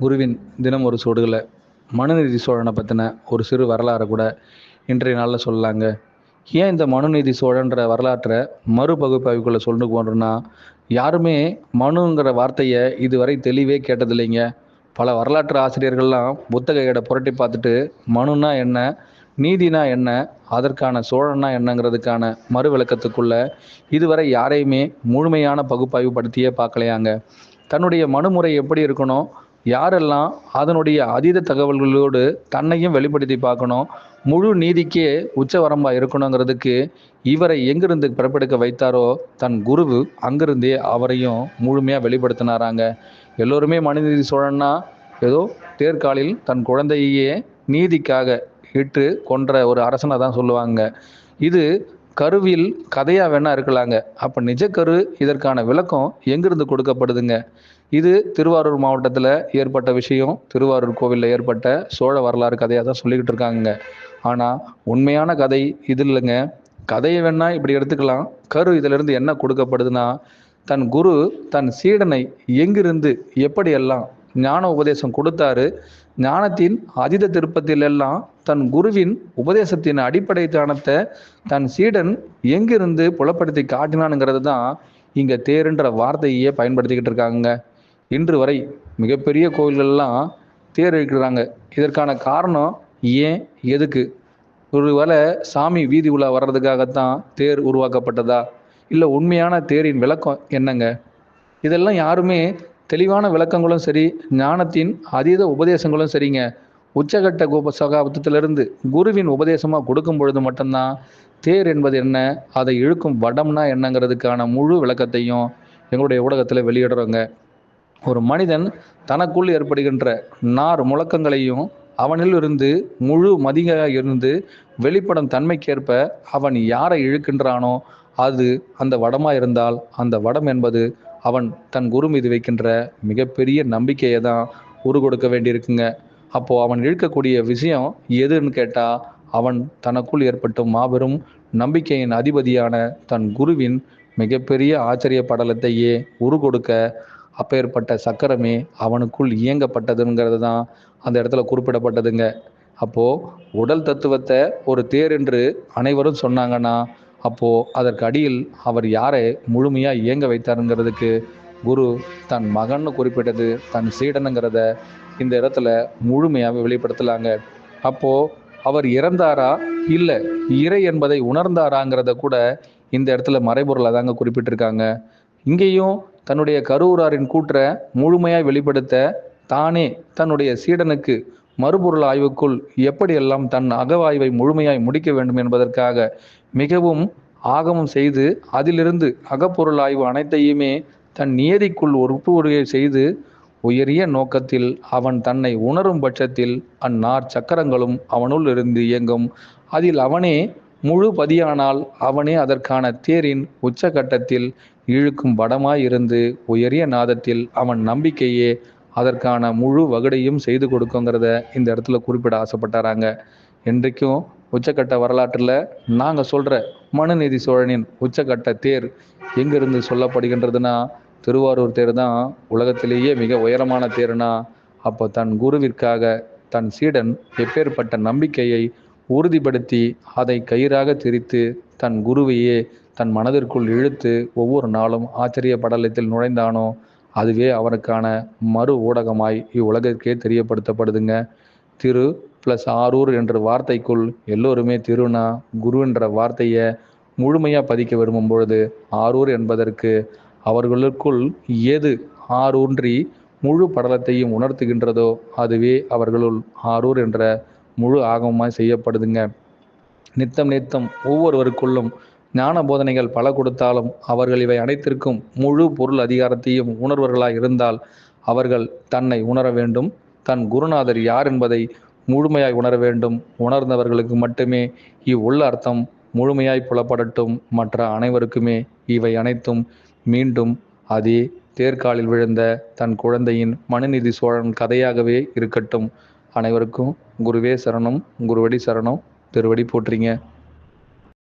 குருவின் தினம் ஒரு சூடுகளை மனுநீதி சோழனை பற்றின ஒரு சிறு வரலாறை கூட இன்றைய நாளில் சொல்லலாங்க. ஏன் இந்த மனுநீதி சோழன்ற வரலாற்றை மறுபகுப்பாய்வுக்குள்ளே சொல்லிட்டு போன்றோன்னா யாருமே மனுங்கிற வார்த்தையை இதுவரை தெளிவே கேட்டதில்லைங்க. பல வரலாற்று ஆசிரியர்கள்லாம் புத்தக புரட்டி பார்த்துட்டு மனுனா என்ன? நீதினா என்ன? அதற்கான சோழனா என்னங்கிறதுக்கான மறு விளக்கத்துக்குள்ள இதுவரை யாரையுமே முழுமையான பகுப்பாய்வு படுத்தியே பார்க்கலையாங்க. தன்னுடைய மனுமுறை எப்படி இருக்கணும்? யாரெல்லாம் அதனுடைய அதீத தகவல்களோடு தன்னையும் வெளிப்படுத்தி பார்க்கணும் முழு நீதிக்கே உச்சவரம்பாக இருக்கணுங்கிறதுக்கு இவரை எங்கிருந்து பிறப்பெடுக்க வைத்தாரோ தன் குருவு அங்கிருந்தே அவரையும் முழுமையாக வெளிப்படுத்தினாராங்க. எல்லோருமே மனுநீதி சோழன்னா ஏதோ தேர்காலில் தன் குழந்தையே நீதிக்காக இட்டு கொன்ற ஒரு அரசனை தான் சொல்லுவாங்க. இது கருவில் கதையாக வேணா இருக்கலாங்க. அப்போ நிஜ கரு இதற்கான விளக்கம் எங்கிருந்து கொடுக்கப்படுதுங்க? இது திருவாரூர் மாவட்டத்தில் ஏற்பட்ட விஷயம். திருவாரூர் கோவிலில் ஏற்பட்ட சோழ வரலாறு கதையாக தான் சொல்லிக்கிட்டு இருக்காங்க ஆனால் உண்மையான கதை இது இல்லைங்க. கதையை வேணா இப்படி எடுத்துக்கலாம். கரு இதிலிருந்து என்ன கொடுக்கப்படுதுன்னா தன் குரு தன் சீடனை எங்கிருந்து எப்படியெல்லாம் ஞான உபதேசம் கொடுத்தாரு. ஞானத்தின் அதீத திருப்பத்தில் எல்லாம் தன் குருவின் உபதேசத்தின் அடிப்படை தானத்தை தன் சீடன் எங்கிருந்து புலப்படுத்தி காட்டினானுங்கிறது தான் இங்கே தேருன்ற வார்த்தையே பயன்படுத்திக்கிட்டு இருக்காங்க. இன்று வரை மிகப்பெரிய கோயில்கள்லாம் தேர் இருக்கிறாங்க இதற்கான காரணம் ஏன் எதுக்கு? ஒருவேளை சாமி வீதி உலா வர்றதுக்காகத்தான் தேர் உருவாக்கப்பட்டதா? இல்லை உண்மையான தேரின் விளக்கம் என்னங்க? இதெல்லாம் யாருமே தெளிவான விளக்கங்களும் சரி ஞானத்தின் அதீத உபதேசங்களும் சரிங்க. உச்சகட்ட கோப சகாப்தத்திலிருந்து குருவின் உபதேசமாக கொடுக்கும் பொழுது மட்டும்தான் தேர் என்பது என்ன அதை இழுக்கும் வடம்னா என்னங்கிறதுக்கான முழு விளக்கத்தையும் எங்களுடைய ஊடகத்தில் வெளியிடுறோங்க. ஒரு மனிதன் தனக்குள் ஏற்படுகின்ற நார் முழக்கங்களையும் அவனில் இருந்து முழு மதியாக இருந்து வெளிப்படும் தன்மைக்கேற்ப அவன் யாரை இழுக்கின்றானோ அது அந்த வடமாக இருந்தால் அந்த வடம் என்பது அவன் தன் குரு மீது வைக்கின்ற மிகப்பெரிய நம்பிக்கையை தான் உரு கொடுக்க வேண்டியிருக்குங்க. அப்போது அவன் இழுக்கக்கூடிய விஷயம் எதுன்னு கேட்டால் அவன் தனக்குள் ஏற்பட்டும் மாபெரும் நம்பிக்கையின் அதிபதியான தன் குருவின் மிகப்பெரிய ஆச்சரிய படலத்தையே உரு கொடுக்க அப்பேற்பட்ட சக்கரமே அவனுக்குள் இயங்கப்பட்டதுங்கிறது தான் அந்த இடத்துல குறிப்பிடப்பட்டதுங்க. அப்போது உடல் தத்துவத்தை ஒரு தேர் என்று அனைவரும் சொன்னாங்கன்னா அப்போது அதற்கு அடியில் அவர் யாரை முழுமையாக இயங்க வைத்தாருங்கிறதுக்கு குரு தன் மகன்னு குறிப்பிட்டது தன் சீடனுங்கிறத இந்த இடத்துல முழுமையாக வெளிப்படுத்தலாங்க. அப்போது அவர் இறந்தாரா? இல்லை இறை என்பதை உணர்ந்தாராங்கிறத கூட இந்த இடத்துல மறைபொருளை தாங்க குறிப்பிட்டிருக்காங்க. இங்கேயும் தன்னுடைய கரூராரின் கூற்றை முழுமையாக வெளிப்படுத்த தானே தன்னுடைய சீடனுக்கு மறுபொருள் ஆய்வுக்குள் எப்படியெல்லாம் தன் அகவாய்வை முழுமையாய் முடிக்க வேண்டும் என்பதற்காக மிகவும் ஆகமம் செய்து அதிலிருந்து அகப்பொருள் ஆய்வு அனைத்தையுமே தன் நியதிக்குள் ஒப்புரையை செய்து உயரிய நோக்கத்தில் அவன் தன்னை உணரும் பட்சத்தில் அந்நார் சக்கரங்களும் அவனுள் இருந்து இயங்கும். அதில் அவனே முழு பதியானால் அவனே அதற்கான தேரின் உச்சகட்டத்தில் இழுக்கும் படமாய் இருந்து உயரிய நாதத்தில் அவன் நம்பிக்கையே அதற்கான முழு வகுடையும் செய்து கொடுக்குங்கிறத இந்த இடத்துல குறிப்பிட ஆசைப்பட்டாராங்க. இன்றைக்கும் உச்சக்கட்ட வரலாற்றில் நாங்கள் சொல்கிற மனுநீதி சோழனின் உச்சக்கட்ட தேர் எங்கிருந்து சொல்லப்படுகின்றதுன்னா திருவாரூர் தேர் தான் உலகத்திலேயே மிக உயரமான தேர்னா அப்போ தன் குருவிற்காக தன் சீடன் எப்பேற்பட்ட நம்பிக்கையை உறுதிப்படுத்தி அதை கயிறாக திரித்து தன் குருவையே தன் மனதிற்குள் இழுத்து ஒவ்வொரு நாளும் ஆச்சரிய படலத்தில் நுழைந்தானோ அதுவே அவனுக்கான மறு ஊடகமாய் இவ்வுலகிற்கே தெரியப்படுத்தப்படுதுங்க. திரு ப்ளஸ் ஆரூர் என்ற வார்த்தைக்குள் எல்லோருமே திருனா குரு என்ற வார்த்தையை முழுமையாக பதிக்க விரும்பும் பொழுது ஆரூர் என்பதற்கு அவர்களுக்குள் எது ஆரூன்றி முழு படலத்தையும் உணர்த்துகின்றதோ அதுவே அவர்களுள் ஆரூர் என்ற முழு ஆகமமாக செய்யப்படுதுங்க. நித்தம் நித்தம் ஒவ்வொருவருக்குள்ளும் ஞான போதனைகள் பல கொடுத்தாலும் அவர்கள் இவை அனைத்திற்கும் முழு பொருள் அதிகாரத்தையும் உணர்வர்களாய் இருந்தால் அவர்கள் தன்னை உணர வேண்டும். தன் குருநாதர் யார் என்பதை முழுமையாய் உணர வேண்டும். உணர்ந்தவர்களுக்கு மட்டுமே இவ்வுள்ள அர்த்தம் முழுமையாய் புலப்படட்டும். மற்ற அனைவருக்குமே இவை அனைத்தும் மீண்டும் அதே தேர்காலில் விழுந்த தன் குழந்தையின் மனுநீதி சோழன் கதையாகவே இருக்கட்டும். அனைவருக்கும் குருவே சரணம் குருவடி சரணம். திருவடி போற்றீங்க.